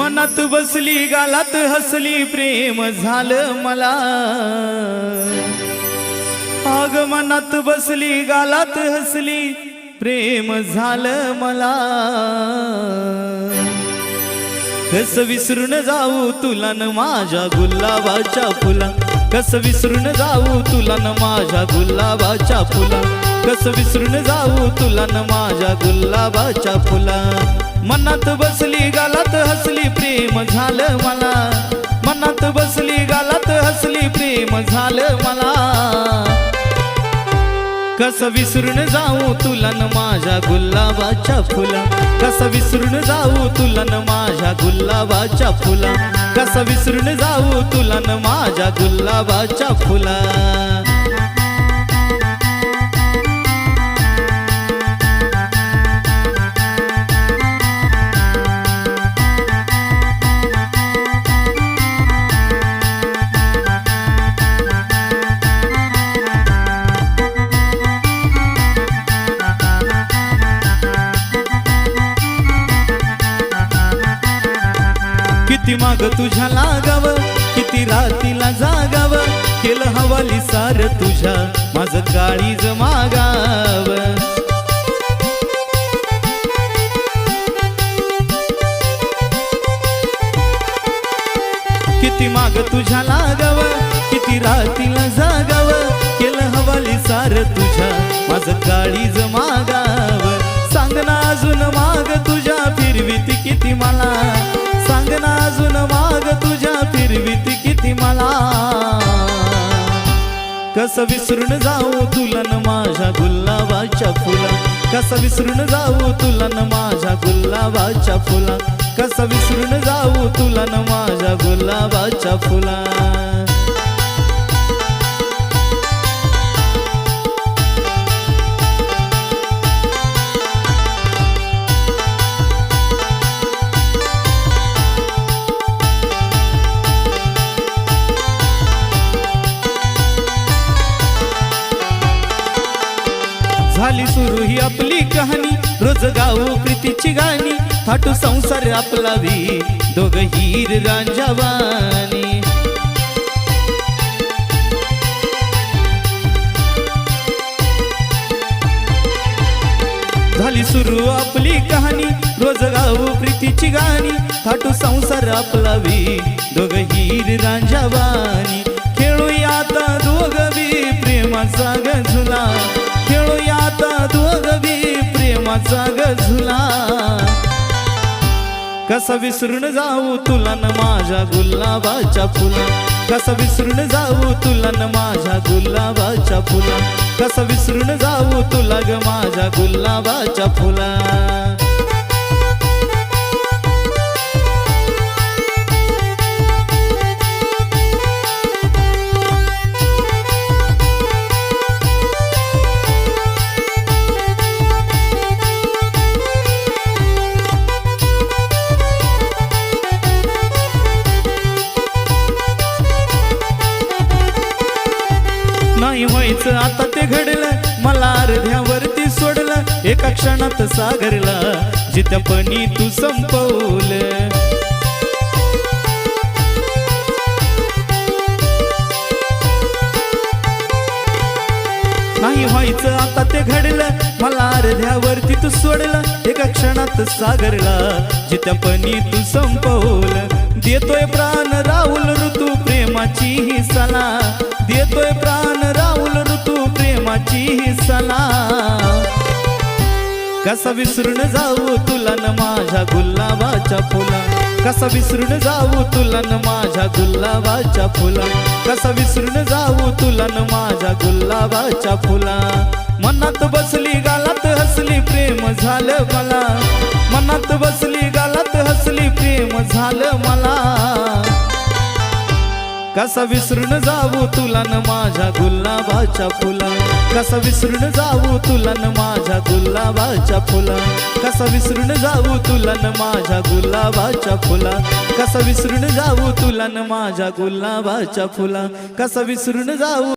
मनात बसली गालात हसली प्रेम झालं मला. आग मनात बसली गालात हसली प्रेम झालं मला. कस विसरून जाऊ तुला न माझ्या गुलाबाच्या फुला? कस विसरून जाऊ तुला न माझ्या गुलाबाच्या फुला? कस विसरून जाऊ तुला न माझ्या गुलाबाच्या फुला? मनात बसली गालात हसली प्रेम झालं मला. मनात बसली गालात हसली प्रेम झालं मला. कस विसरून जाऊ तुला न माझ्या गुलाबाच्या फुला? कस विसरून जाऊ तुला न माझ्या गुलाबाच्या फुला? कस विसरून जाऊ तुला न माझ्या गुलाबाच्या फुला? किती माग तुझ्या लागाव? किती रातीला जागाव? केलं हवाली सार तुझ्या माझं काळीज मागाव. किती माग तुझ्या लागाव? किती रातीला जागाव? केलं हवाली सार तुझ्या माझं काळीज मागाव. सांग ना अजून माग तुझ्या फिरवीत किती मला. कस विसरून जाऊ तुला न माझ्या गुलाबाच्या फुला? कस विसरून जाऊ तुला न माझ्या गुलाबाच्या फुला? कस विसरून जाऊ तुला न माझ्या गुलाबाच्या फुला? सुरू ही आपली कहाणी. रोज गाऊ प्रीतीची गाणी. थाटू संसार आपला वी दोघ हीर रांजावानी झाली सुरू आपली कहाणी. रोज गाऊ प्रीतीची गाणी. थाटू संसार आपला वी दोघ हीर रांजावानी खेळूया आता दोघ वी प्रेमाचा गझुला. खेळूया आता दोघ बी प्रेमाचा गझुला. कसा विसरून जाऊ तुला न माझ्या गुलाबाच्या फुला. कसा विसरून जाऊ तुला न माझ्या गुलाबाच्या फुला. कसा विसरून जाऊ तुला ग माझ्या गुलाबाच्या फुला. आता ते घडलं मला अर्ध्यावरती सोडलं एका क्षणात सागरला जितपणी तू संपवलं. नाही व्हायचं आता ते घडलं मला अर्ध्यावरती तू सोडलं एका क्षणात सागरला जितपणी तू संपवलं. देतोय प्राण राहुल ऋतू प्रेमाची ही सला देतोय प्राण ही कसा विसरून जाऊ तुला न माझ्या गुलाबाच्या फुला? कसा विसरून जाऊ तुला न माझ्या गुलाबाच्या फुला? कसा विसरून जाऊ तुला न माझ्या गुलाबाच्या फुला? मनात बसली गालात हसली प्रेम झालं मला. मनात बसली गालात हसली प्रेम झालं मला. कसा विसरून जाऊ तुला न माझ्या गुलाबाच्या फुला? कसा विसरून जाऊ तुला न माझ्या गुलाबाच्या फुला? कसा विसरून जाऊ तुला न माझ्या गुलाबाच्या फुला? कसा विसरून जाऊ तुला न माझ्या गुलाबाच्या फुला? कसा विसरून जाऊ